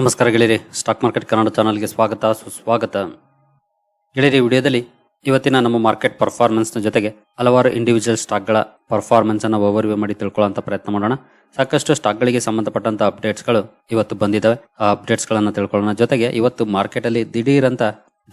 ನಮಸ್ಕಾರ ಗೆಳೆಯರಿ, stock market Kannada ಚಾನಲ್ಗೆ ಸ್ವಾಗತ, ಸುಸ್ವಾಗತ. ಗೆಳೆಯರಿ ವಿಡಿಯೋದಲ್ಲಿ ಇವತ್ತಿನ ನಮ್ಮ ಮಾರ್ಕೆಟ್ ಪರ್ಫಾರ್ಮೆನ್ಸ್ನ ಜೊತೆಗೆ ಹಲವಾರು ಇಂಡಿವಿಜುವಲ್ ಸ್ಟಾಕ್ಗಳ ಅನ್ನು ಓವರ್ವ್ಯೂ ಮಾಡಿ ತಿಳ್ಕೊಳ್ಳೋಂಥ ಪ್ರಯತ್ನ ಮಾಡೋಣ. ಸಾಕಷ್ಟು ಸ್ಟಾಕ್ಗಳಿಗೆ ಸಂಬಂಧಪಟ್ಟಂತ ಅಪ್ಡೇಟ್ಸ್ಗಳು ಇವತ್ತು ಬಂದಿದ್ದಾವೆ ಆ ಅಪ್ಡೇಟ್ಸ್ಗಳನ್ನು ತಿಳ್ಕೊಳ್ಳೋಣ. ಜೊತೆಗೆ ಇವತ್ತು ಮಾರ್ಕೆಟಲ್ಲಿ ದಿಢೀರಂತ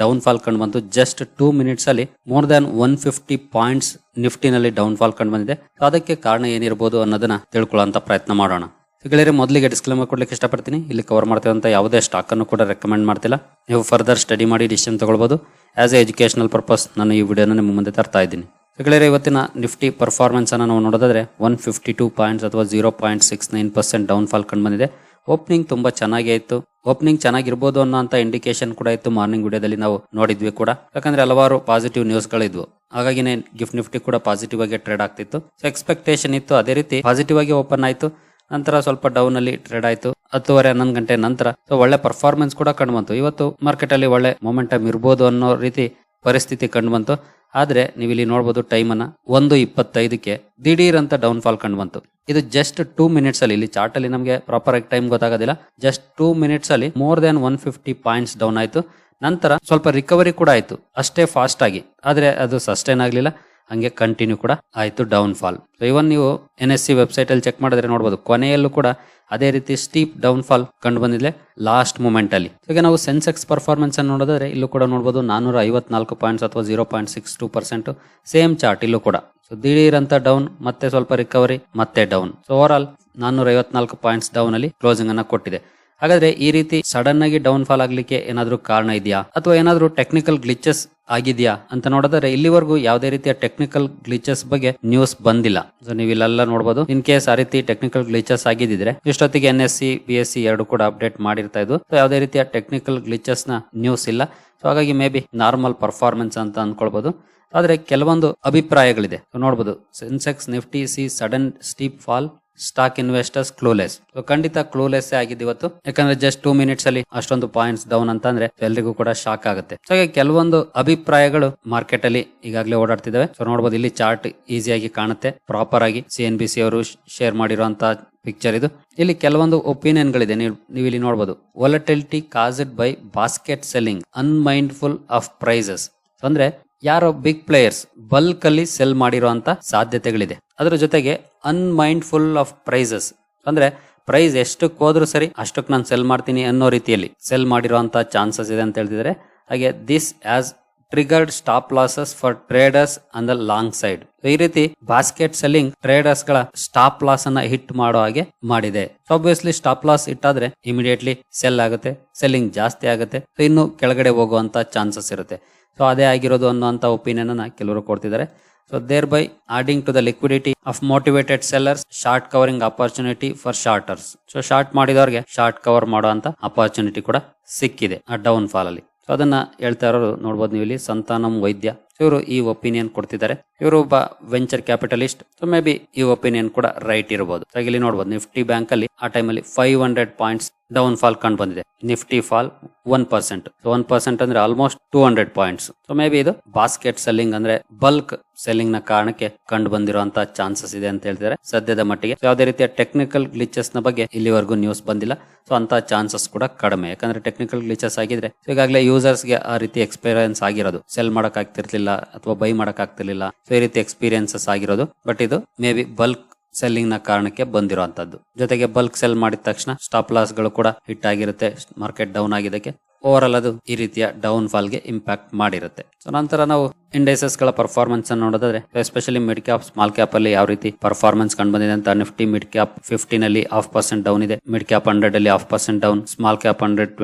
ಡೌನ್ ಫಾಲ್ ಕಂಡು ಬಂತು ಜಸ್ಟ್ ಟೂ ಮಿನಿಟ್ಸ್ ಅಲ್ಲಿ more than one fifty points ನಿಫ್ಟಿನಲ್ಲಿ down fall ಕಂಡು ಬಂದಿದೆ. ಅದಕ್ಕೆ ಕಾರಣ ಏನಿರಬಹುದು ಅನ್ನೋದನ್ನ ತಿಳ್ಕೊಳ್ಳೋ ಪ್ರಯತ್ನ ಮಾಡೋಣ. ಗೆಳೆಯರೆ, ಮೊದಲಿಗೆ ಡಿಸ್ಕ್ಲೇಮರ್ ಕೊಡ್ಲಿಕ್ಕೆ ಇಷ್ಟಪಡ್ತೀನಿ. ಇಲ್ಲಿ ಕವರ್ ಮಾಡ್ತಿರುವಂಥ ಯಾವುದೇ ಸ್ಟಾಕ್ ಅನ್ನು ಕೂಡ ರೆಕಮೆಂಡ್ ಮಾಡ್ತಿಲ್ಲ. ನೀವು ಫರ್ದರ್ ಸ್ಟಡಿ ಮಾಡಿ ಡಿಸಿಷನ್ ತಗೊಳ್ಬೋದು. ಆಸ್ ಎ ಎಜುಕೇಶನಲ್ ಪರ್ಪಸ್ ನಾನು ಈ ವಿಡಿಯೋನ ನಿಮ್ಮ ಮುಂದೆ ತರ್ತಾ ಇದ್ದೀನಿ. ಗೆಳೆಯರೆ, ಇವತ್ತಿನ ನಿಫ್ಟಿ ಪರ್ಫಾರ್ಮೆನ್ಸ್ ಅನ್ನು ನಾವು ನೋಡೋದಾದ್ರೆ ಒನ್ ಫಿಫ್ಟಿ ಟೂ ಪಾಯಿಂಟ್ಸ್ ಅಥವಾ zero point six nine percent down fall ಕಂಡು ಬಂದಿದೆ. ಓಪನಿಂಗ್ ತುಂಬಾ ಚೆನ್ನಾಗೇ ಇತ್ತು. ಓಪನಿಂಗ್ ಚೆನ್ನಾಗಿರ್ಬೋದು ಅನ್ನೋ ಇಂಡಿಕೇಶನ್ ಕೂಡ ಇತ್ತು ಮಾರ್ನಿಂಗ್ ವಿಡಿಯೋದಲ್ಲಿ ನಾವು ನೋಡಿದ್ವಿ ಕೂಡ. ಯಾಕಂದ್ರೆ ಹಲವಾರು ಪಾಸಿಟಿವ್ ನ್ಯೂಸ್ಗಳಿದ್ವು ಹಾಗಾಗಿನೇ ಗಿಫ್ಟ್ ನಿಫ್ಟಿ ಕೂಡ ಪಾಸಿಟಿವ್ ಆಗಿ ಟ್ರೇಡ್ ಆಗ್ತಿತ್ತು. ಸೊ ಎಕ್ಸ್ಪೆಕ್ಟೇಷನ್ ಇತ್ತು. ಅದೇ ರೀತಿ ಪಾಸಿಟಿವ್ ಆಗಿ ಓಪನ್ ಆಯ್ತು. ನಂತರ ಸ್ವಲ್ಪ ಡೌನ್ ಅಲ್ಲಿ ಟ್ರೇಡ್ ಆಯ್ತು. ಹತ್ತುವರೆ, ಹನ್ನೊಂದು ಗಂಟೆ ನಂತರ ಸೊ ಒಳ್ಳೆ ಪರ್ಫಾರ್ಮೆನ್ಸ್ ಕೂಡ ಕಂಡು ಬಂತು. ಇವತ್ತು ಮಾರ್ಕೆಟ್ ಅಲ್ಲಿ ಒಳ್ಳೆ ಮೊಮೆಂಟಮ್ ಇರ್ಬೋದು ಅನ್ನೋ ರೀತಿ ಪರಿಸ್ಥಿತಿ ಕಂಡು ಬಂತು. ಆದ್ರೆ ನೀವು ಇಲ್ಲಿ ನೋಡಬಹುದು ಟೈಮ್ ಅನ್ನ ಒಂದು ಇಪ್ಪತ್ತೈದಕ್ಕೆ ದಿಢೀರ್ ಅಂತ ಡೌನ್ ಫಾಲ್ ಕಂಡು ಬಂತು. ಇದು ಜಸ್ಟ್ ಟೂ ಮಿನಿಟ್ಸ್ ಅಲ್ಲಿ, ಇಲ್ಲಿ ಚಾರ್ಟ್ ಅಲ್ಲಿ ನಮಗೆ ಪ್ರಾಪರ್ ಆಗಿ ಟೈಮ್ ಗೊತ್ತಾಗೋದಿಲ್ಲ. ಜಸ್ಟ್ ಟೂ ಮಿನಿಟ್ಸ್ ಅಲ್ಲಿ more than one fifty points down ಆಯ್ತು. ನಂತರ ಸ್ವಲ್ಪ ರಿಕವರಿ ಕೂಡ ಆಯ್ತು. ಅಷ್ಟೇ ಫಾಸ್ಟ್ ಆಗಿ. ಆದ್ರೆ ಅದು ಸಸ್ಟೈನ್ ಆಗ್ಲಿಲ್ಲ. ಹಂಗೆ ಕಂಟಿನ್ಯೂ ಕೂಡ ಆಯಿತು ಡೌನ್ ಫಾಲ್ ಸೊ ಇವನ್ ನೀವು ಎನ್ ಎಸ್ ಸಿ ವೆಬ್ಸೈಟ್ ಅಲ್ಲಿ ಚೆಕ್ ಮಾಡಿದ್ರೆ ನೋಡಬಹುದು ಕೊನೆಯಲ್ಲೂ ಕೂಡ ಅದೇ ರೀತಿ ಸ್ಟೀಪ್ ಡೌನ್ ಫಾಲ್ ಕಂಡು ಬಂದಿದೆ ಲಾಸ್ಟ್ ಮೂಮೆಂಟ್ ಅಲ್ಲಿ. ಈಗ ನಾವು ಸೆನ್ಸೆಕ್ಸ್ ಪರ್ಫಾರ್ಮೆನ್ಸ್ ಅನ್ನು ನೋಡಿದ್ರೆ ಇಲ್ಲೂ ಕೂಡ ನೋಡಬಹುದು ನಾನೂರ ಐವತ್ನಾಲ್ಕು ಪಾಯಿಂಟ್ಸ್ ಅಥವಾ zero point six two percent same chart ಇಲ್ಲೂ ಕೂಡ. ಸೊ ದಿಢೀರ್ ಅಂತ ಡೌನ್ ಮತ್ತೆ ಸ್ವಲ್ಪ ರಿಕವರಿ ಮತ್ತೆ ಡೌನ್ ಸೊ ಓವರ್ ಆಲ್ ನಾನೂರ ಐವತ್ನಾಲ್ಕು ಪಾಯಿಂಟ್ಸ್ ಡೌನ್ ಅಲ್ಲಿ ಕ್ಲೋಸಿಂಗ್ ಅನ್ನ ಕೊಟ್ಟಿದೆ. ಹಾಗಾದ್ರೆ ಈ ರೀತಿ ಸಡನ್ ಆಗಿ ಡೌನ್ ಫಾಲ್ ಆಗ್ಲಿಕ್ಕೆ ಏನಾದ್ರೂ ಕಾರಣ ಇದೆಯಾ? ಅಥವಾ ಏನಾದ್ರೂ ಟೆಕ್ನಿಕಲ್ ಗ್ಲಿಚಸ್ ಆಗಿದೆಯಾ? ಅಂತ ನೋಡಿದ್ರೆ ಇಲ್ಲಿವರೆಗೂ ಯಾವುದೇ ರೀತಿಯ ಟೆಕ್ನಿಕಲ್ ಗ್ಲಿಚಸ್ ಬಗ್ಗೆ ನ್ಯೂಸ್ ಬಂದಿಲ್ಲ. ಸೊ ನೀವು ಇಲ್ಲೆಲ್ಲ ನೋಡಬಹುದು ಇನ್ ಕೇಸ್ ಆ ರೀತಿ ಟೆಕ್ನಿಕಲ್ ಗ್ಲಿಚಸ್ ಆಗಿದ್ದಿದ್ರೆ, ಇಷ್ಟೊತ್ತಿಗೆ N S C B S C ಎರಡು ಕೂಡ ಅಪ್ಡೇಟ್ ಮಾಡಿರ್ತಾ ಇದ್ದು ಸೊ ಯಾವುದೇ ರೀತಿಯ ಟೆಕ್ನಿಕಲ್ ಗ್ಲಿಚಸ್ನ ನ್ಯೂಸ್ ಇಲ್ಲ. ಸೊ ಹಾಗಾಗಿ ಮೇ ಬಿ ನಾರ್ಮಲ್ ಪರ್ಫಾರ್ಮೆನ್ಸ್ ಅಂತ ಅನ್ಕೊಳ್ಬಹುದು ಆದ್ರೆ ಕೆಲವೊಂದು ಅಭಿಪ್ರಾಯಗಳಿದೆ. ನೋಡಬಹುದು Sensex Nifty C sudden steep fall stock investors ಕ್ಲೋಲೆಸ್ ಖಂಡಿತ ಕ್ಲೋಲೆಸ್ ಆಗಿದೆ ಇವತ್ತು. ಯಾಕಂದ್ರೆ ಜಸ್ಟ್ ಟೂ ಮಿನಿಟ್ಸ್ ಅಲ್ಲಿ ಅಷ್ಟೊಂದು ಪಾಯಿಂಟ್ಸ್ ಡೌನ್ ಅಂತ ಅಂದ್ರೆ ಎಲ್ರಿಗೂ ಕೂಡ ಶಾಕ್ ಆಗುತ್ತೆ. ಸೊ ಹಾಗೆ ಕೆಲವೊಂದು ಅಭಿಪ್ರಾಯಗಳು ಮಾರ್ಕೆಟ್ ಅಲ್ಲಿ ಈಗಾಗಲೇ ಓಡಾಡ್ತಿದ್ದಾವೆ. ಸೊ ನೋಡಬಹುದು ಇಲ್ಲಿ ಚಾರ್ಟ್ ಈಸಿಯಾಗಿ ಕಾಣುತ್ತೆ. ಪ್ರಾಪರ್ ಆಗಿ ಸಿ ಎನ್ ಬಿ ಸಿ ಅವರು ಶೇರ್ ಮಾಡಿರುವಂತಹ ಪಿಕ್ಚರ್ ಇದು. ಇಲ್ಲಿ ಕೆಲವೊಂದು ಒಪಿನಿಯನ್ ಗಳಿದೆ ನೀವು ಇಲ್ಲಿ ನೋಡಬಹುದು volatility caused by basket selling unmindful of prices ಅಂದ್ರೆ ಯಾರೋ ಬಿಗ್ ಪ್ಲೇಯರ್ಸ್ ಬಲ್ಕ್ ಅಲ್ಲಿ ಸೆಲ್ ಮಾಡಿರುವಂತ ಸಾಧ್ಯತೆಗಳಿದೆ. ಅದರ ಜೊತೆಗೆ ಅನ್ಮೈಂಡ್ಫುಲ್ ಆಫ್ ಪ್ರೈಸಸ್ ಅಂದ್ರೆ ಪ್ರೈಸ್ ಎಷ್ಟಕ್ಕೆ ಹೋದ್ರೂ ಸರಿ ಅಷ್ಟಕ್ಕೆ ನಾನು ಸೆಲ್ ಮಾಡ್ತೀನಿ ಅನ್ನೋ ರೀತಿಯಲ್ಲಿ ಸೆಲ್ ಮಾಡಿರುವಂತ ಚಾನ್ಸಸ್ ಇದೆ ಅಂತ ಹೇಳ್ತಿದ್ದಾರೆ. ಹಾಗೆ this as triggered stop losses for traders on the long side ಈ ರೀತಿ ಬಾಸ್ಕೆಟ್ ಸೆಲ್ಲಿಂಗ್ ಟ್ರೇಡರ್ಸ್ಗಳ ಸ್ಟಾಪ್ ಲಾಸ್ ಅನ್ನ ಹಿಟ್ ಮಾಡೋ ಹಾಗೆ ಮಾಡಿದೆ. ಆಬ್ವಿಯಸ್ಲಿ ಸ್ಟಾಪ್ ಲಾಸ್ ಇಟ್ಟಾದ್ರೆ ಇಮಿಡಿಯೇಟ್ಲಿ ಸೆಲ್ ಆಗುತ್ತೆ ಸೆಲ್ಲಿಂಗ್ ಜಾಸ್ತಿ ಆಗುತ್ತೆ ಇನ್ನು ಕೆಳಗಡೆ ಹೋಗುವಂತ ಚಾನ್ಸಸ್ ಇರುತ್ತೆ. ಸೊ ಅದೇ ಆಗಿರೋದು ಅನ್ನುವಂತ ಒಪಿನಿಯನ್ ಅನ್ನ ಕೆಲವರು ಕೊಡ್ತಿದ್ದಾರೆ. So there by adding to the liquidity of motivated sellers short covering opportunity for shorters so short ಮಾಡಿದವರಿಗೆ ಶಾರ್ಟ್ ಕವರ್ ಮಾಡುವಂತ ಅಪರ್ಚುನಿಟಿ ಕೂಡ ಸಿಕ್ಕಿದೆ ಆ ಡೌನ್ ಫಾಲ್ ಅಲ್ಲಿ. ಸೊ ಅದನ್ನ ಹೇಳ್ತಾ ಇರೋರು ನೋಡ್ಬೋದು ನೀವು ಇಲ್ಲಿ ಸಂತಾನಂ ವೈದ್ಯ. ಇವರು ಈ ಒಪಿನಿಯನ್ ಕೊಡ್ತಿದ್ದಾರೆ. ಇವರು ಒಬ್ಬ venture capitalist. So maybe ಈ ಒಪಿನಿಯನ್ ಕೂಡ ರೈಟ್ ಇರಬಹುದು ಇಲ್ಲಿ ನೋಡಬಹುದು ನಿಫ್ಟಿ ಬ್ಯಾಂಕ್ ಅಲ್ಲಿ ಆ ಟೈಮಲ್ಲಿ five hundred points down fall ಕಂಡು ಬಂದಿದೆ. Nifty fall one percent one percent ಅಂದ್ರೆ almost two hundred points so maybe ಇದು ಬಾಸ್ಕೆಟ್ ಸೆಲ್ಲಿಂಗ್ ಅಂದ್ರೆ ಬಲ್ಕ್ ಸೆಲ್ಲಿಂಗ್ನ ಕಾರಣಕ್ಕೆ ಕಂಡು ಬಂದಿರುವಂತಹ ಚಾನ್ಸಸ್ ಇದೆ ಅಂತ ಹೇಳ್ತಿದ್ದಾರೆ ಸದ್ಯದ ಮಟ್ಟಿಗೆ. ಯಾವುದೇ ರೀತಿಯ ಟೆಕ್ನಿಕಲ್ ಗ್ಲಿಚಸ್ನ ಬಗ್ಗೆ ಇಲ್ಲಿವರೆಗೂ ನ್ಯೂಸ್ ಬಂದಿಲ್ಲ. ಸೊ ಅಂತ ಚಾನ್ಸಸ್ ಕೂಡ ಕಡಿಮೆ. ಯಾಕಂದ್ರೆ ಟೆಕ್ನಿಕಲ್ ಗ್ಲಿಚಸ್ ಆಗಿದ್ರೆ ಈಗಾಗಲೇ ಯೂಸರ್ಸ್ಗೆ ಆ ರೀತಿ ಎಕ್ಸ್ಪೀರಿಯನ್ಸ್ ಆಗಿರೋದು. ಸೆಲ್ ಮಾಡಕ್ ಆಗ್ತಿರ್ಲಿಲ್ಲ. ಅಥವಾ ಬೈ ಮಾಡಕ್ ಆಗ್ತಿರ್ಲಿಲ್ಲ ಸೊ ಈ ರೀತಿ ಎಕ್ಸ್ಪೀರಿಯನ್ಸಸ್ ಆಗಿರೋದು. ಬಟ್ ಇದು ಮೇ ಬಿ ಬಲ್ಕ್ ಸೆಲ್ಲಿಂಗ್ನ ಕಾರಣಕ್ಕೆ ಬಂದಿರುವಂತದ್ದು ಜೊತೆಗೆ ಬಲ್ಕ್ ಸೆಲ್ ಮಾಡಿದ ತಕ್ಷಣ ಸ್ಟಾಪ್ ಲಾಸ್ಗಳು ಕೂಡ ಹಿಟ್ ಆಗಿರುತ್ತೆ. ಮಾರ್ಕೆಟ್ ಡೌನ್ ಆಗಿದ್ದಕ್ಕೆ. ಓವರ್ ಆಲ್ ಅದು ಈ ರೀತಿಯ ಡೌನ್ ಫಾಲ್ಗೆ ಇಂಪ್ಯಾಕ್ಟ್ ಮಾಡಿರುತ್ತೆ. ಸೊ ನಂತರ ನಾವು ಇಂಡೈಸಸ್ಗಳ ಪರ್ಫಾರ್ಮೆನ್ಸ್ ಅನ್ನು ನೋಡೋದಾದ್ರೆ especially mid cap small cap ಅಲ್ಲಿ ಯಾವ ರೀತಿ ಪರ್ಫಾರ್ಮೆನ್ಸ್ ಕಂಡು ಬಂದಿದೆ ಅಂತ ನಿಫ್ಟಿ ಮಿಡ್ ಕ್ಯಾಪ್ ಫಿಫ್ಟೀನ್ ಅಲ್ಲಿ ಹಾಫ್ ಪರ್ಸೆಂಟ್ ಡೌನ್ ಇದೆ. ಮಿಡ್ ಕ್ಯಾಪ್ ಹಂಡ್ರೆಡ್ ಅಲ್ಲಿ half percent down small cap hundred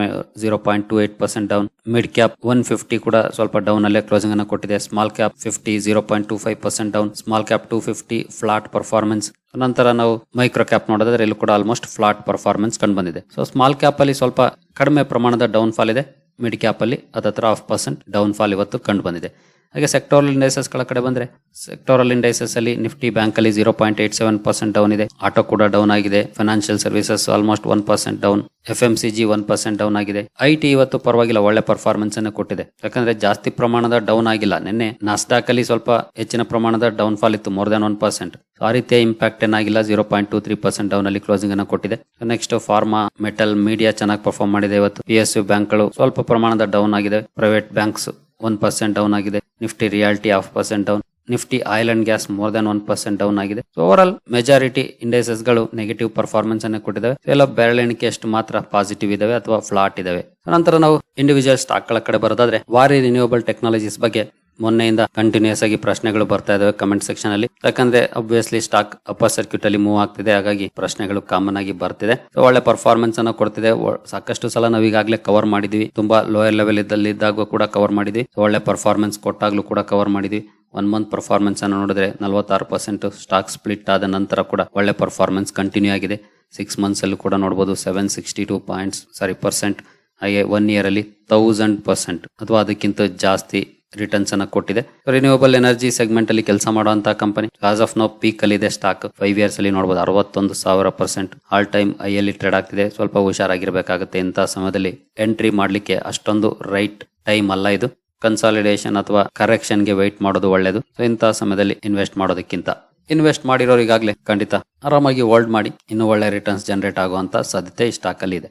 zero point two eight percent down mid cap one fifty ಕೂಡ ಸ್ವಲ್ಪ ಡೌನ್ ಅಲ್ಲೇ ಕ್ಲೋಸಿಂಗ್ ಅನ್ನು ಕೊಟ್ಟಿದೆ. Small cap fifty zero point two five percent down small cap two fifty flat performance ನಂತರ ನಾವು micro cap ನೋಡಿದ್ರೆ ಇಲ್ಲಿ ಕೂಡ ಆಲ್ಮೋಸ್ಟ್ ಫ್ಲಾಟ್ ಪರ್ಫಾರ್ಮೆನ್ಸ್ ಕಂಡು ಬಂದಿದೆ. ಸೊ ಸ್ಮಾಲ್ ಕ್ಯಾಪ್ ಅಲ್ಲಿ ಸ್ವಲ್ಪ ಕಡಿಮೆ ಪ್ರಮಾಣದ ಡೌನ್ ಫಾಲ್ ಇದೆ. ಮಿಡ್ ಕ್ಯಾಪ್ ಅಲ್ಲಿ ಹತ್ತತ್ರ ಹಾಫ್ ಪರ್ಸೆಂಟ್ ಡೌನ್ ಫಾಲ್ ಇವತ್ತು ಕಂಡು ಬಂದಿದೆ. ಹಾಗೆ ಸೆಕ್ಟೋರಲ್ ಇಂಡೈಸಸ್ಗಳ ಕಡೆ ಬಂದ್ರೆ ಸೆಕ್ಟೋರಲ್ ಇಂಡೈಸಸ್ ಅಲ್ಲಿ ನಿಫ್ಟಿ ಬ್ಯಾಂಕ್ ಅಲ್ಲಿ zero point eight seven percent down ಇದೆ. ಆಟೋ ಕೂಡ ಡೌನ್ ಆಗಿದೆ. Financial services almost one percent down F M C G one percent down ಆಗಿದೆ. ಐ ಟಿ ಇವತ್ತು ಪರವಾಗಿಲ್ಲ, ಒಳ್ಳೆ ಪರ್ಫಾರ್ಮೆನ್ಸ್ ಅನ್ನು ಕೊಟ್ಟಿದೆ. ಯಾಕಂದ್ರೆ ಜಾಸ್ತಿ ಪ್ರಮಾಣದ ಡೌನ್ ಆಗಿಲ್ಲ. ನಿನ್ನೆ ನಾಸ್ಟಾಕ್ ಅಲ್ಲಿ ಸ್ವಲ್ಪ ಹೆಚ್ಚಿನ ಪ್ರಮಾಣದ ಡೌನ್ ಫಾಲ್ ಇತ್ತು ಮೋರ್ ದನ್ ಒನ್ ಪರ್ಸೆಂಟ್ ಆ ರೀತಿಯ ಇಂಪ್ಯಾಕ್ಟ್ ಏನಾಗಿಲ್ಲ zero point two three percent down ಅಲ್ಲಿ ಕ್ಲೋಸಿಂಗ್ ಅನ್ನು ಕೊಟ್ಟಿದೆ. ನೆಕ್ಸ್ಟ್ ಫಾರ್ಮಾ ಮೆಟಲ್ ಮೀಡಿಯಾ ಚೆನ್ನಾಗಿ ಪರ್ಫಾರ್ಮ್ ಮಾಡಿದೆ ಇವತ್ತು. ಪಿ ಎಸ್ ಯು ಬ್ಯಾಂಕ್ಗಳು ಸ್ವಲ್ಪ ಪ್ರಮಾಣದ ಡೌನ್ ಆಗಿದೆ. Private banks one percent down ಆಗಿದೆ. Nifty realty half percent down Nifty oil and gas more than one percent down ಆಗಿದೆ. ಓವರ್ ಆಲ್ ಮೆಜಾರಿಟಿ ಇಂಡೈಸಸ್ಗಳು ನೆಗೆಟಿವ್ ಪರ್ಫಾರ್ಮೆನ್ಸ್ ಅನ್ನು ಕೊಟ್ಟಿದ್ದಾವೆ ಎಲ್ಲ ಬೆರಳೆಣಿಕೆ ಅಷ್ಟು ಮಾತ್ರ ಪಾಸಿಟಿವ್ ಇದಾವೆ ಅಥವಾ ಫ್ಲಾಟ್ ಇದಾವೆ. ನಂತರ ನಾವು ಇಂಡಿವಿಜುವಲ್ ಸ್ಟಾಕ್ಗಳ ಕಡೆ ಬರೋದಾದ್ರೆ ವಾರಿ ರಿನ್ಯೂವಬಲ್ ಟೆಕ್ನಾಲಜೀಸ್ ಬಗ್ಗೆ ಮೊನ್ನೆಯಿಂದ ಕಂಟಿನ್ಯೂಸ್ ಆಗಿ ಪ್ರಶ್ನೆಗಳು ಬರ್ತಾ ಇದಾವೆ ಕಮೆಂಟ್ ಸೆಕ್ಷನ್ ಅಲ್ಲಿ. ಯಾಕಂದ್ರೆ ಅಬ್ವಿಯಸ್ಲಿ ಸ್ಟಾಕ್ ಅಪ್ಪರ್ ಸರ್ಕ್ಯೂಟ್ ಅಲ್ಲಿ ಮೂವ್ ಆಗ್ತಿದೆ. ಹಾಗಾಗಿ ಪ್ರಶ್ನೆಗಳು ಕಾಮನ್ ಆಗಿ ಬರ್ತಿದೆ. ಒಳ್ಳೆ ಪರ್ಫಾರ್ಮೆನ್ಸ್ ಅನ್ನ ಕೊಡ್ತಿದೆ. ಸಾಕಷ್ಟು ಸಲ ನಾವು ಈಗಾಗಲೇ ಕವರ್ ಮಾಡಿದ್ವಿ. ತುಂಬಾ ಲೋಯರ್ ಲೆವೆಲ್ ಇದ್ದಲ್ಲಿ ಇದ್ದಾಗ ಕೂಡ ಕವರ್ ಮಾಡಿದ್ವಿ. ಒಳ್ಳೆ ಪರ್ಫಾರ್ಮೆನ್ಸ್ ಕೊಟ್ಟಾಗ್ಲೂ ಕೂಡ ಕವರ್ ಮಾಡಿದ್ವಿ. ಒನ್ ಮಂತ್ ಪರ್ಫಾರ್ಮೆನ್ಸ್ ಅನ್ನು ನೋಡಿದ್ರೆ ನಲವತ್ತಾರು ಪರ್ಸೆಂಟ್ ಸ್ಟಾಕ್ ಸ್ಪ್ಲಿಟ್ ಆದ ನಂತರ ಕೂಡ ಒಳ್ಳೆ ಪರ್ಫಾರ್ಮೆನ್ಸ್ ಕಂಟಿನ್ಯೂ ಆಗಿದೆ. ಸಿಕ್ಸ್ ಮಂತ್ಸ್ ಅಲ್ಲಿ ಕೂಡ ನೋಡಬಹುದು seven sixty two points sorry percent ಹಾಗೆ ಒನ್ ಇಯರ್ ಅಲ್ಲಿ ತೌಸಂಡ್ ಪರ್ಸೆಂಟ್ ಅಥವಾ ಅದಕ್ಕಿಂತ ಜಾಸ್ತಿ ರಿಟರ್ನ್ಸ್ ಅನ್ನ ಕೊಟ್ಟಿದೆ. ರಿನ್ಯೂವಬಲ್ ಎನರ್ಜಿ ಸೆಗ್ಮೆಂಟ್ ಅಲ್ಲಿ ಕೆಲಸ ಮಾಡುವಂತಹ company as of now peak ಅಲ್ಲಿ ಇದೆ ಸ್ಟಾಕ್ ಫೈವ್ ಇಯರ್ಸ್ ಅಲ್ಲಿ ನೋಡಬಹುದು ಅರವತ್ತೊಂದು ಸಾವಿರ ಪರ್ಸೆಂಟ್ ಆಲ್ ಟೈಮ್ ಐ ಅಲ್ಲಿ ಟ್ರೇಡ್ ಆಗ್ತಿದೆ. ಸ್ವಲ್ಪ ಹುಷಾರಾಗಿರ್ಬೇಕಾಗುತ್ತೆ ಇಂತಹ ಸಮಯದಲ್ಲಿ ಎಂಟ್ರಿ ಮಾಡ್ಲಿಕ್ಕೆ ಅಷ್ಟೊಂದು ರೈಟ್ ಟೈಮ್ ಅಲ್ಲ ಇದು. ಕನ್ಸಾಲಿಡೇಷನ್ ಅಥವಾ ಕರೆಕ್ಷನ್ಗೆ ವೈಟ್ ಮಾಡೋದು ಒಳ್ಳೇದು. ಸೊ ಇಂತಹ ಸಮಯದಲ್ಲಿ ಇನ್ವೆಸ್ಟ್ ಮಾಡೋದಕ್ಕಿಂತ ಇನ್ವೆಸ್ಟ್ ಮಾಡಿರೋರಿಗಾಗಲೇ ಖಂಡಿತ ಆರಾಮಾಗಿ ಹೋಲ್ಡ್ ಮಾಡಿ, ಇನ್ನೂ ಒಳ್ಳೆ ರಿಟರ್ನ್ಸ್ ಜನರೇಟ್ ಆಗುವಂತ ಸಾಧ್ಯತೆ ಈ ಸ್ಟಾಕ್ ಅಲ್ಲಿ ಇದೆ.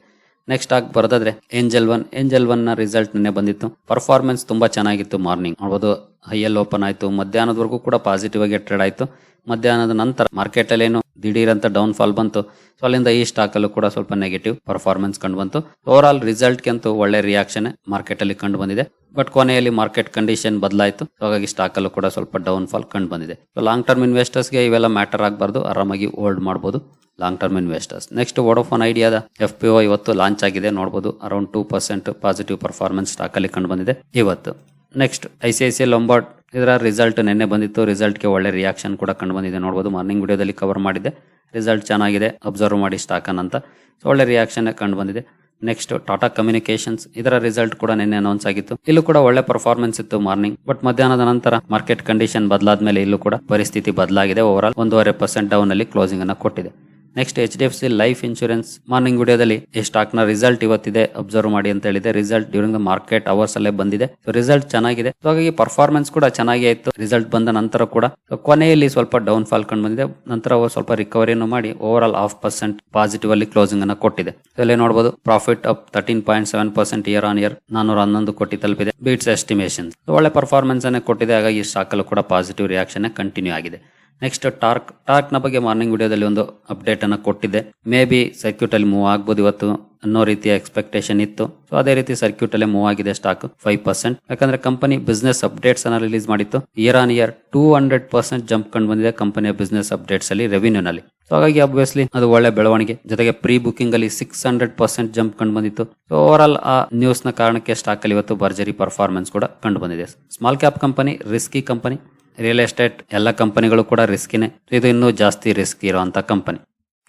ನೆಕ್ಸ್ಟ್ ಆಗಿ ಬರೋದಾದ್ರೆ ಏಂಜಲ್ ಒನ್ ಏಂಜಲ್ ಒನ್ನ ರಿಸಲ್ಟ್ ನಿನ್ನೆ ಬಂದಿತ್ತು. ಪರ್ಫಾರ್ಮೆನ್ಸ್ ತುಂಬಾ ಚೆನ್ನಾಗಿತ್ತು ಮಾರ್ನಿಂಗ್ ನೋಡಬಹುದು ಹೈಯಲ್ಲಿ ಓಪನ್ ಆಯಿತು. ಮಧ್ಯಾಹ್ನದವರೆಗೂ ಕೂಡ ಪಾಸಿಟಿವ್ ಆಗಿ ಟ್ರೇಡ್ ಆಯ್ತು. ಮಧ್ಯಾಹ್ನದ ನಂತರ ಮಾರ್ಕೆಟ್ ಅಲ್ಲಿ ಏನು ದಿಢೀರ್ ಅಂತ ಡೌನ್ ಫಾಲ್ ಬಂತು. ಸೊ ಅಲ್ಲಿಂದ ಈ ಸ್ಟಾಕ್ ಅಲ್ಲೂ ಕೂಡ ಸ್ವಲ್ಪ ನೆಗೆಟಿವ್ ಪರ್ಫಾರ್ಮೆನ್ಸ್ ಕಂಡು ಬಂತು. ಓವರ್ ಆಲ್ ರಿಸಲ್ಟ್ ಅಂತೂ ಒಳ್ಳೆ ರಿಯಾಕ್ಷನ್ ಮಾರ್ಕೆಟ್ ಅಲ್ಲಿ ಕಂಡು ಬಂದಿದೆ. ಬಟ್ ಕೊನೆಯಲ್ಲಿ ಮಾರ್ಕೆಟ್ ಕಂಡೀಷನ್ ಬದಲಾಯಿತು. ಹಾಗಾಗಿ ಸ್ಟಾಕ್ ಅಲ್ಲೂ ಕೂಡ ಸ್ವಲ್ಪ ಡೌನ್ ಫಾಲ್ ಕಂಡು ಬಂದಿದೆ. ಲಾಂಗ್ ಟರ್ಮ್ ಇನ್ವೆಸ್ಟರ್ಸ್ಗೆ ಇವೆಲ್ಲ ಮ್ಯಾಟರ್ ಆಗಬಾರ್ದು. ಆರಾಮಾಗಿ ಹೋಲ್ಡ್ ಮಾಡಬಹುದು long term investors next Vodafone ಐಡಿಯಾದ F P O ಇವತ್ತು ಲಾಂಚ್ ಆಗಿದೆ. ನೋಡಬಹುದು around two percent positive performance stock ಅಲ್ಲಿ ಕಂಡು ಬಂದಿದೆ. ಇವತ್ತು. Next I C I C Lombard ಇದರ ರಿಸಲ್ಟ್ ನಿನ್ನೆ ಬಂದಿತ್ತು. ರಿಸಲ್ಟ್ಗೆ ಒಳ್ಳೆ ರಿಯಾಕ್ಷನ್ ಕೂಡ ಕಂಡು ಬಂದಿದೆ. ನೋಡಬಹುದು ಮಾರ್ನಿಂಗ್ ವಿಡಿಯೋದಲ್ಲಿ ಕವರ್ ಮಾಡಿದೆ ರಿಸಲ್ಟ್ ಚೆನ್ನಾಗಿದೆ ಅಬ್ಸರ್ವ್ ಮಾಡಿ ಸ್ಟಾಕ್ ಅಂತ. ಸೊ ಒಳ್ಳೆ ರಿಯಾಕ್ಷನ್ ಕಂಡು ಬಂದಿದೆ. ನೆಕ್ಸ್ಟ್ ಟಾಟಾ ಕಮ್ಯುನಿಕೇಶನ್ಸ್ ಇದರ ರಿಸಲ್ಟ್ ಕೂಡ ನಿನ್ನೆ ಅನೌನ್ಸ್ ಆಗಿತ್ತು. ಇಲ್ಲೂ ಕೂಡ ಒಳ್ಳೆ ಪರ್ಫಾರ್ಮೆನ್ಸ್ ಇತ್ತು ಮಾರ್ನಿಂಗ್ ಬಟ್ ಮಧ್ಯಾಹ್ನದ ನಂತರ ಮಾರ್ಕೆಟ್ ಕಂಡೀಷನ್ ಬದಲಾದ್ಮೇಲೆ ಇಲ್ಲೂ ಕೂಡ ಪರಿಸ್ಥಿತಿ ಬದಲಾಗಿದೆ. ಓವರ್ ಆಲ್ ಒಂದೂವರೆ ಪರ್ಸೆಂಟ್ ಡೌನ್ ಅಲ್ಲಿ ಕ್ಲೋಸಿಂಗ್ ಅನ್ನ ಕೊಟ್ಟಿದೆ. Next H D F C life insurance morning ವಿಡಿಯೋದಲ್ಲಿ ಈ ಸ್ಟಾಕ್ನ ರಿಸಲ್ಟ್ ಇವತ್ತಿದೆ. ಅಬ್ಸರ್ವ್ ಮಾಡಿ ಅಂತ ಹೇಳಿದೆ. Result during the market hours ಅಲ್ಲೇ ಬಂದಿದೆ. ರಿಸಲ್ಟ್ ಚೆನ್ನಾಗಿದೆ. ಹಾಗಾಗಿ ಪರ್ಫಾರ್ಮೆನ್ಸ್ ಕೂಡ ಚೆನ್ನಾಗಿ ಆಯ್ತು ರಿಸಲ್ಟ್ ಬಂದ ನಂತರ ಕೂಡ ಕೊನೆಯಲ್ಲಿ ಸ್ವಲ್ಪ ಡೌನ್ ಫಾಲ್ ಕಂಡು ಬಂದಿದೆ. ನಂತರ ಅವರು ಸ್ವಲ್ಪ ರಿಕವರಿಯನ್ನು ಮಾಡಿ over all half percent positive ಅಲ್ಲಿ ಕ್ಲೋಸಿಂಗ್ ಅನ್ನ ಕೊಟ್ಟಿದೆ. ಇಲ್ಲಿ ನೋಡಬಹುದು profit up thirteen point seven percent year on year ನಾನೂರ ಹನ್ನೊಂದು ಕೋಟಿ ತಲುಪಿದೆ. ಬೀಟ್ಸ್ ಎಸ್ಟಿಮೇಷನ್ ಒಳ್ಳೆ ಪರ್ಫಾರ್ಮೆನ್ಸ್ ಅನ್ನು ಕೊಟ್ಟಿದೆ. ಹಾಗಾಗಿ ಈ ಸ್ಟಾಕ್ ಅಲ್ಲೂ ಕೂಡ ಪಾಸಿಟಿವ್ ರಿಯಾಕ್ಷನ್ ಕಂಟಿನ್ಯೂ ಆಗಿದೆ. ನೆಕ್ಸ್ಟ್ ಟಾರ್ಕ್ ಟಾರ್ಕ್ನ ಬಗ್ಗೆ ಮಾರ್ನಿಂಗ್ ವಿಡಿಯೋದಲ್ಲಿ ಒಂದು ಅಪ್ಡೇಟ್ ಅನ್ನ ಕೊಟ್ಟಿದ್ದೆ ಮೇ ಬಿ ಸರ್ಕ್ಯೂಟ್ ಅಲ್ಲಿ ಮೂವ್ ಆಗ್ಬೋದು ಇವತ್ತು ಅನ್ನೋ ರೀತಿಯ ಎಕ್ಸ್ಪೆಕ್ಟೇಷನ್ ಇತ್ತು. ಸೊ ಅದೇ ರೀತಿ ಸರ್ಕ್ಯೂಟ್ ಅಲ್ಲೇ ಮೂವ್ ಆಗಿದೆ ಸ್ಟಾಕ್ ಫೈವ್ ಪರ್ಸೆಂಟ್ ಯಾಕಂದ್ರೆ ಕಂಪನಿ ಬಿಸ್ನೆಸ್ ಅಪ್ಡೇಟ್ಸ್ ಅನ್ನ ರಿಲೀಸ್ ಮಾಡಿತ್ತು. Year on year two hundred percent jump ಕಂಡು ಬಂದಿದೆ ಕಂಪನಿಯ ಬಿಸ್ನೆಸ್ ಅಪ್ಡೇಟ್ಸ್ ಅಲ್ಲಿ ರೆವಿನ್ಯೂ ನಲ್ಲಿ. ಸೊ ಹಾಗಾಗಿ ಅಬ್ವಿಯಸ್ಲಿ ಅದು ಒಳ್ಳೆ ಬೆಳವಣಿಗೆ. ಜೊತೆಗೆ ಪ್ರೀ ಬುಕಿಂಗ್ ಅಲ್ಲಿ ಸಿಕ್ಸ್ ಹಂಡ್ರೆಡ್ ಪರ್ಸೆಂಟ್ ಜಂಪ್ ಕಂಡು ಬಂದಿತ್ತು. ಸೊ ಓವರ್ ಆಲ್ ಆ ನ್ಯೂಸ್ನ ಕಾರಣಕ್ಕೆ ಸ್ಟಾಕ್ ಅಲ್ಲಿ ಇವತ್ತು ಭರ್ಜರಿ ಪರ್ಫಾರ್ಮೆನ್ಸ್ ಕೂಡ ಕಂಡು ಬಂದಿದೆ. Small cap company risky company real estate ಎಲ್ಲ ಕಂಪನಿಗಳು ಕೂಡ ರಿಸ್ಕಿನೇ. ಇದು ಇನ್ನೂ ಜಾಸ್ತಿ ರಿಸ್ಕ್ ಇರುವಂತ ಕಂಪನಿ.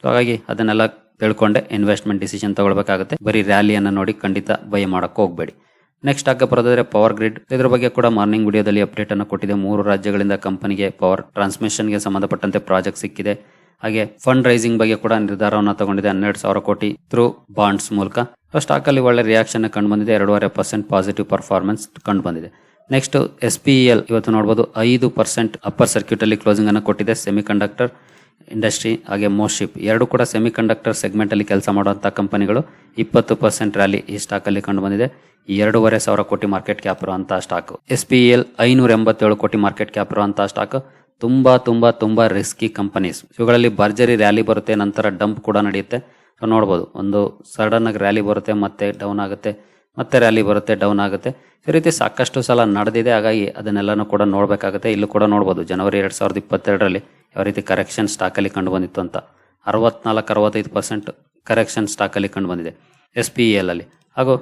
ಹಾಗಾಗಿ ಅದನ್ನೆಲ್ಲ ತಿಳ್ಕೊಂಡೆ ಇನ್ವೆಸ್ಟ್ಮೆಂಟ್ ಡಿಸಿಷನ್ ತಗೊಳ್ಬೇಕಾಗುತ್ತೆ. ಬರೀ ರ್ಯಾಲಿಯನ್ನು ನೋಡಿ ಖಂಡಿತ ಬೈ ಮಾಡಕ್ಕೆ ಹೋಗಬೇಡಿ. ನೆಕ್ಸ್ಟ್ ಆಗ ಬರೋದಾದ್ರೆ ಪವರ್ ಗ್ರಿಡ್ ಇದ್ರ ಬಗ್ಗೆ ಕೂಡ ಮಾರ್ನಿಂಗ್ ವಿಡಿಯೋದಲ್ಲಿ ಅಪ್ಡೇಟ್ ಅನ್ನು ಕೊಟ್ಟಿದೆ. ಮೂರು ರಾಜ್ಯಗಳಿಂದ ಕಂಪನಿಗೆ ಪವರ್ ಟ್ರಾನ್ಸ್ಮಿಷನ್ಗೆ ಸಂಬಂಧಪಟ್ಟಂತೆ ಪ್ರಾಜೆಕ್ಟ್ ಸಿಕ್ಕಿದೆ. ಹಾಗೆ ಫಂಡ್ ರೈಸಿಂಗ್ ಬಗ್ಗೆ ಕೂಡ ನಿರ್ಧಾರವನ್ನು ತಗೊಂಡಿದೆ. ಹನ್ನೆರಡು ಸಾವಿರ ಕೋಟಿ ಥ್ರೂ ಬಾಂಡ್ಸ್ ಮೂಲಕ. ಸ್ಟಾಕ್ ಅಲ್ಲಿ ಒಳ್ಳೆ ರಿಯಾಕ್ಷನ್ ಕಂಡು ಬಂದಿದೆ. ಎರಡೂವರೆ ಪರ್ಸೆಂಟ್ ಪಾಸಿಟಿವ್ ಪರ್ಫಾರ್ಮೆನ್ಸ್ ಕಂಡು ಬಂದಿದೆ. ನೆಕ್ಸ್ಟ್ ಎಸ್ ಪಿ ಎಲ್ ಇವತ್ತು ನೋಡ್ಬೋದು ಐದು ಪರ್ಸೆಂಟ್ ಅಪ್ಪರ್ ಸರ್ಕ್ಯೂಟ್ ಅಲ್ಲಿ ಕ್ಲೋಸಿಂಗ್ ಅನ್ನು ಕೊಟ್ಟಿದೆ ಸೆಮಿ ಕಂಡಕ್ಟರ್ ಇಂಡಸ್ಟ್ರಿ ಹಾಗೆ ಮೋಶಿಪ್ ಎರಡು ಕೂಡ ಸೆಮಿ ಕಂಡಕ್ಟರ್ ಸೆಗ್ಮೆಂಟ್ ಕೆಲಸ ಮಾಡುವಂತಹ ಕಂಪನಿಗಳು ಇಪ್ಪತ್ತು ಪರ್ಸೆಂಟ್ ರ್ಯಾಲಿ ಈ ಸ್ಟಾಕ್ ಅಲ್ಲಿ ಕಂಡು ಬಂದಿದೆ. ಎರಡೂವರೆ ಸಾವಿರ ಕೋಟಿ ಮಾರ್ಕೆಟ್ ಕ್ಯಾಪ್ ಇರುವಂತಹ ಸ್ಟಾಕ್ ಎಸ್ ಪಿ ಎಲ್ ಐನೂರ ಎಂಬತ್ತೇಳು ಕೋಟಿ ಮಾರ್ಕೆಟ್ ಕ್ಯಾಪ್ ಇರುವಂತಹ ಸ್ಟಾಕ್ ತುಂಬಾ ತುಂಬಾ, ತುಂಬ ರಿಸ್ಕಿ ಕಂಪನೀಸ್ ಇವುಗಳಲ್ಲಿ ಭರ್ಜರಿ ರ್ಯಾಲಿ ಬರುತ್ತೆ, ನಂತರ ಡಂಪ್ ಕೂಡ ನಡೆಯುತ್ತೆ. ಸೊ ನೋಡ್ಬೋದು, ಒಂದು ಸಡನ್ ಆಗಿ ರ್ಯಾಲಿ ಬರುತ್ತೆ, ಮತ್ತೆ ಡೌನ್ ಆಗುತ್ತೆ. ಮತ್ತೆ ರ್ಯಾಲಿ ಬರುತ್ತೆ ಡೌನ್ ಆಗುತ್ತೆ. ಈ ರೀತಿ ಸಾಕಷ್ಟು ಸಲ ನಡೆದಿದೆ, ಹಾಗಾಗಿ ಅದನ್ನೆಲ್ಲನೂ ಕೂಡ ನೋಡಬೇಕಾಗುತ್ತೆ. ಇಲ್ಲೂ ಕೂಡ ನೋಡ್ಬೋದು, ಜನವರಿ ಎರಡು ಸಾವಿರದ ಇಪ್ಪತ್ತೆರಡರಲ್ಲಿ ಯಾವ ರೀತಿ ಕರೆಕ್ಷನ್ ಸ್ಟಾಕಲ್ಲಿ ಕಂಡು ಬಂದಿತ್ತು ಅಂತ. ಅರವತ್ನಾಲ್ಕು, ಅರವತ್ತೈದು ಪರ್ಸೆಂಟ್ ಕರೆಕ್ಷನ್ ಸ್ಟಾಕಲ್ಲಿ ಕಂಡು ಬಂದಿದೆ ಎಸ್ ಪಿ ಎಲಲ್ಲಿ ಹಾಗೂ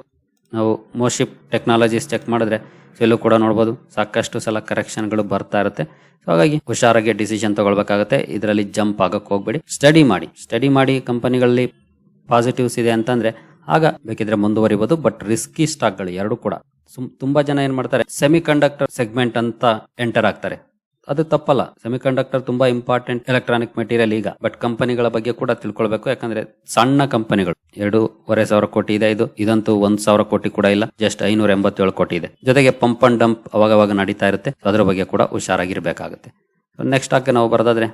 ನಾವು ಮೋಶಿಪ್ ಟೆಕ್ನಾಲಜೀಸ್ ಚೆಕ್ ಮಾಡಿದ್ರೆ ಇಲ್ಲೂ ಕೂಡ ನೋಡ್ಬೋದು, ಸಾಕಷ್ಟು ಸಲ ಕರೆಕ್ಷನ್ಗಳು ಬರ್ತಾ ಇರುತ್ತೆ. ಸೊ ಹಾಗಾಗಿ ಹುಷಾರಾಗಿ ಡಿಸಿಷನ್ ತಗೊಳ್ಬೇಕಾಗುತ್ತೆ. ಇದರಲ್ಲಿ ಜಂಪ್ ಆಗಕ್ಕೆ ಹೋಗ್ಬೇಡಿ. ಸ್ಟಡಿ ಮಾಡಿ. ಸ್ಟಡಿ ಮಾಡಿ ಕಂಪನಿಗಳಲ್ಲಿ ಪಾಸಿಟಿವ್ಸ್ ಇದೆ ಅಂತಂದ್ರೆ ಆಗ ಬೇಕಿದ್ರೆ ಮುಂದುವರಿಬಹುದು ಬಟ್ ರಿಸ್ಕಿ ಸ್ಟಾಕ್ಗಳು ಎರಡು ಕೂಡ. ತುಂಬಾ ಜನ ಏನ್ ಮಾಡ್ತಾರೆ ಸೆಮಿ ಕಂಡಕ್ಟರ್ ಸೆಗ್ಮೆಂಟ್ ಅಂತ ಎಂಟರ್ ಆಗ್ತಾರೆ. ಅದು ತಪ್ಪಲ್ಲ. ಸೆಮಿ ಕಂಡಕ್ಟರ್ ತುಂಬಾ ಇಂಪಾರ್ಟೆಂಟ್ ಎಲೆಕ್ಟ್ರಾನಿಕ್ ಮೆಟೀರಿಯಲ್ ಈಗ ಬಟ್ ಕಂಪನಿಗಳ ಬಗ್ಗೆ ಕೂಡ ತಿಳ್ಕೊಳ್ಬೇಕು. ಯಾಕಂದ್ರೆ ಸಣ್ಣ ಕಂಪನಿಗಳು ಎರಡೂವರೆ ಸಾವಿರ ಕೋಟಿ ಇದೆ ಇದು. ಇದಂತೂ ಒಂದ್ ಸಾವಿರ ಕೋಟಿ ಕೂಡ ಇಲ್ಲ ಜಸ್ಟ್ ಐನೂರ ಎಂಬತ್ತೇಳು ಕೋಟಿ ಇದೆ. ಜೊತೆಗೆ ಪಂಪ್ ಅಂಡ್ ಡಂಪ್ ಅವಾಗವಾಗ ನಡೀತಾ ಇರುತ್ತೆ, ಅದರ ಅದ್ರ ಬಗ್ಗೆ ಕೂಡ ಹುಷಾರಾಗಿರ್ಬೇಕಾಗುತ್ತೆ. ನೆಕ್ಸ್ಟ್ ಸ್ಟಾಕ್ ನಾವು ಬರೋದಾದ್ರೆ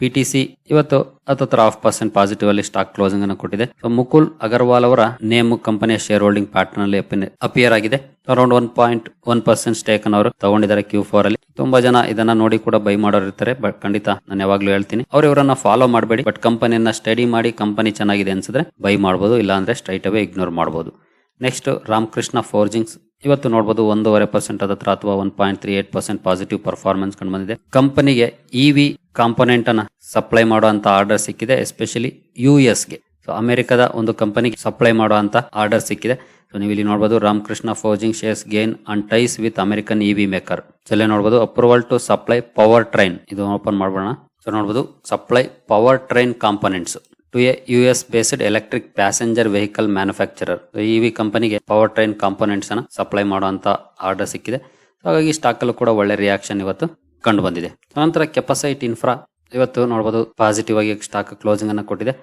ಪಿ ಟಿ ಸಿ ಇವತ್ತು ಹತ್ತತ್ರ ಹಾಫ್ ಪರ್ಸೆಂಟ್ ಪಾಸಿಟಿವ್ ಅಲ್ಲಿ ಸ್ಟಾಕ್ ಕ್ಲೋಸಿಂಗ್ ಅನ್ನು ಕೊಟ್ಟಿದೆ. ಸೊ ಮುಕುಲ್ ಅಗರ್ವಾಲ್ ಅವರ ನೇಮ್ ಕಂಪನಿಯ ಶೇರ್ ಹೋಲ್ಡಿಂಗ್ ಪ್ಯಾಟರ್ನ್ ಅಲ್ಲಿ ಅಪಿಯರ್ ಆಗಿದೆ. Around one point one percent stake ಅನ್ನು ಅವರು ತಗೊಂಡಿದ್ದಾರೆ ಕ್ಯೂ ಫೋರ್ ಅಲ್ಲಿ. ತುಂಬಾ ಜನ ಇದನ್ನ ನೋಡಿ ಕೂಡ ಬೈ ಮಾಡೋರು ಇರ್ತಾರೆ ಬಟ್ ಖಂಡಿತ ನಾನು ಯಾವಾಗ್ಲೂ ಹೇಳ್ತೀನಿ. ಅವ್ರು ಇವರನ್ನ ಫಾಲೋ ಮಾಡಬೇಡಿ ಬಟ್ ಕಂಪನಿಯನ್ನ ಸ್ಟಡಿ ಮಾಡಿ ಕಂಪನಿ ಚೆನ್ನಾಗಿದೆ ಅನ್ಸಿದ್ರೆ ಬೈ ಮಾಡಬಹುದು ಇಲ್ಲ ಅಂದ್ರೆ ಸ್ಟ್ರೈಟ್ ಅವೇ ಇಗ್ನೋರ್ ಮಾಡಬಹುದು ನೆಕ್ಸ್ಟ್ ರಾಮಕೃಷ್ಣ ಫೋರ್ಜಿಂಗ್ಸ್ ಇವತ್ತು ನೋಡಬಹುದು ಒಂದೂವರೆ ಪರ್ಸೆಂಟ್ ಹತ್ರ ಅಥವಾ one point three eight percent positive performance ಕಂಡು ಬಂದಿದೆ. ಕಂಪನಿಗೆ ಇವಿ ಕಾಂಪೊನೆಂಟ್ ಅನ್ನ ಸಪ್ಲೈ ಮಾಡುವಂತ ಆರ್ಡರ್ ಸಿಕ್ಕಿದೆ ಎಸ್ಪೆಷಲಿ ಯು ಗೆ. ಸೊ ಅಮೆರಿಕದ ಒಂದು ಕಂಪನಿಗೆ ಸಪ್ಲೈ ಮಾಡುವಂತ ಆರ್ಡರ್ ಸಿಕ್ಕಿದೆ. ಸೊ ನೀವು ಇಲ್ಲಿ ನೋಡಬಹುದು Ramakrishna forging shares gain and ties with American EV maker so ನೋಡಬಹುದು approval to supply power train ಇದು ಓಪನ್ ಮಾಡ್ಬೋಣ ಸೊ ನೋಡಬಹುದು supply power train components to a, U S based electric passenger vehicle manufacturer EV ಕಂಪನಿಗೆ power train components ಅನ್ನ supply ಮಾಡುವಂತ order ಸಿಕ್ಕಿದೆ. ಹಾಗಾಗಿ stock ಅಲ್ಲೂ ಕೂಡ ಒಳ್ಳೆ ರಿಯಾಕ್ಷನ್ ಇವತ್ತು ಕಂಡು ಬಂದಿದೆ ನಂತರ ಕೆಪಸೈಟ್ ಇನ್ಫ್ರಾ ಇವತ್ತು ನೋಡಬಹುದು ಪಾಸಿಟಿವ್ ಆಗಿ ಸ್ಟಾಕ್ ಕ್ಲೋಸಿಂಗ್ ಅನ್ನ ಕೊಟ್ಟಿದೆ.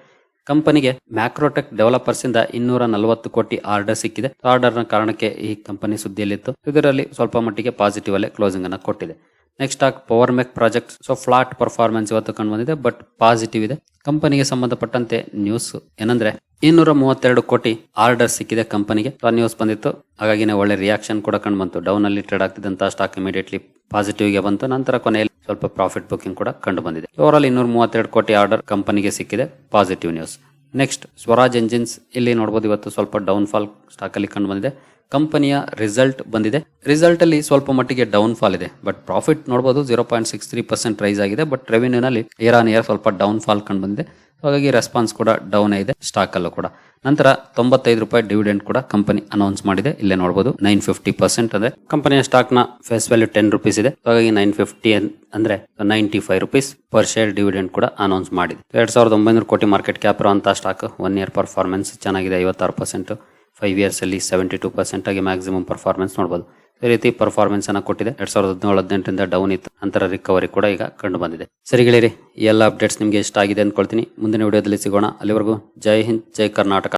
ಕಂಪನಿಗೆ ಮ್ಯಾಕ್ರೋಟೆಕ್ ಡೆವಲಪರ್ಸ್ ಇಂದ ಇನ್ನೂರ ನಲವತ್ತು ಕೋಟಿ ಆರ್ಡರ್ ಸಿಕ್ಕಿದೆ. ಆರ್ಡರ್ನ ಕಾರಣಕ್ಕೆ ಈ ಕಂಪನಿ ಸುದ್ದಿಯಲ್ಲಿತ್ತು. ಇದರಲ್ಲಿ ಸ್ವಲ್ಪ ಮಟ್ಟಿಗೆ ಪಾಸಿಟಿವ್ ಅಲ್ಲೇ ಕ್ಲೋಸಿಂಗ್ ಅನ್ನ ಕೊಟ್ಟಿದೆ. Next stock Power Mech project so flat performance ಇವತ್ತು ಕಂಡು ಬಂದಿದೆ ಬಟ್ ಪಾಸಿಟಿವ್ ಇದೆ. ಕಂಪನಿಗೆ ಸಂಬಂಧಪಟ್ಟಂತೆ ನ್ಯೂಸ್ ಏನಂದ್ರೆ ಇನ್ನೂರ ಮೂವತ್ತೆರಡು ಕೋಟಿ ಆರ್ಡರ್ ಸಿಕ್ಕಿದೆ ಕಂಪನಿಗೆ ನ್ಯೂಸ್ ಬಂದಿತ್ತು. ಹಾಗಾಗಿನೇ ಒಳ್ಳೆ ರಿಯಾಕ್ಷನ್ ಕೂಡ ಕಂಡು ಬಂತು ಡೌನ್ ಅಲ್ಲಿ ಟ್ರೇಡ್ ಆಗ್ತಿದ್ದಂತ ಸ್ಟಾಕ್ ಇಮಿಡಿಯೇಟ್ಲಿ ಪಾಸಿಟಿವ್ಗೆ ಬಂತು. ನಂತರ ಕೊನೆಯಲ್ಲಿ ಸ್ವಲ್ಪ ಪ್ರಾಫಿಟ್ ಬುಕಿಂಗ್ ಕೂಡ ಕಂಡು ಬಂದಿದೆ ಓವರ್ ಇನ್ನೂರ ಮೂವತ್ತೆರಡು ಕೋಟಿ ಆರ್ಡರ್ ಕಂಪನಿಗೆ ಸಿಕ್ಕಿದೆ positive news next Swaraj engines ಇಲ್ಲಿ ನೋಡಬಹುದು ಇವತ್ತು ಸ್ವಲ್ಪ ಡೌನ್ ಫಾಲ್ ಸ್ಟಾಕ್ ಅಲ್ಲಿ ಕಂಡು ಬಂದಿದೆ ಕಂಪನಿಯ ರಿಸಲ್ಟ್ ಬಂದಿದೆ. ರಿಸಲ್ಟ್ ಅಲ್ಲಿ ಸ್ವಲ್ಪ ಮಟ್ಟಿಗೆ ಡೌನ್ ಫಾಲ್ ಇದೆ. ಬಟ್ ಪ್ರಾಫಿಟ್ ನೋಡಬಹುದು zero point six three percent rise ಆಗಿದೆ. ಬಟ್ ರೆವಿನ್ಯೂನಲ್ಲಿ ಇಯರ್ ಆನ್ ಇಯರ್ ಸ್ವಲ್ಪ ಡೌನ್ ಫಾಲ್ ಕಂಡು ಬಂದಿದೆ. ಹಾಗಾಗಿ ರೆಸ್ಪಾನ್ಸ್ ಕೂಡ ಡೌನ್ ಇದೆ ಸ್ಟಾಕ್ ಅಲ್ಲೂ ಕೂಡ. ನಂತರ ತೊಂಬತ್ತೈದು ರೂಪಾಯಿ ಡಿವಿಡೆಂಡ್ ಕೂಡ ಕಂಪನಿ ಅನೌನ್ಸ್ ಮಾಡಿದೆ. ಇಲ್ಲೇ ನೋಡಬಹುದು ನೈನ್ ಫಿಫ್ಟಿ ಪರ್ಸೆಂಟ್ ಅಂದ್ರೆ ಕಂಪನಿಯ ಸ್ಟಾಕ್ನ ಫೇಸ್ ವ್ಯಾಲ್ಯೂ ಟೆನ್ ರುಪೀಸ್ ಇದೆ. ಹಾಗಾಗಿ ನೈನ್ ಫಿಫ್ಟಿ ಅಂದ್ರೆ ninety five rupees per share dividend ಕೂಡ ಅನೌನ್ಸ್ ಮಾಡಿದೆ. ಎರಡ್ ಸಾವಿರದ ಒಂಬೈನೂರು ಕೋಟಿ ಮಾರ್ಕೆಟ್ ಕ್ಯಾಪ್ ಇರುವಂತಹ ಸ್ಟಾಕ್ ಒನ್ ಇಯರ್ ಪರ್ಫಾರ್ಮೆನ್ಸ್ ಚೆನ್ನಾಗಿದೆ. ಐವತ್ತಾರು ಪರ್ಸೆಂಟ್ ಫೈವ್ ಇಯರ್ಸ್ ಅಲ್ಲಿ ಸೆವೆಂಟಿ ಟೂ ಪರ್ಸೆಂಟ್ ಆಗಿ ಮ್ಯಾಕ್ಸಿಮಮ್ ಪರ್ಫಾರ್ಮೆನ್ಸ್ ನೋಡಬಹುದು ಈ ರೀತಿ ಪರ್ಫಾರ್ಮೆನ್ಸ್ ಅನ್ನ ಕೊಟ್ಟಿದೆ. ಎರಡ್ ಸಾವಿರದ ಹದಿನೇಳು, ಹದಿನೆಂಟರಿಂದ ಡೌನ್ ಇತ್ತು. ನಂತರ ರಿಕವರಿ ಕೂಡ ಈಗ ಕಂಡು ಬಂದಿದೆ. ಸರಿ ಗೆಳೆಯರಿ ಎಲ್ಲ ಅಪ್ಡೇಟ್ಸ್ ನಿಮಗೆ ಇಷ್ಟ ಆಗಿದೆ ಅಂದ್ಕೊಳ್ತೀನಿ ಮುಂದಿನ ವಿಡಿಯೋದಲ್ಲಿ ಸಿಗೋಣ. ಅಲ್ಲಿವರೆಗೂ ಜೈ ಹಿಂದ್, ಜೈ ಕರ್ನಾಟಕ.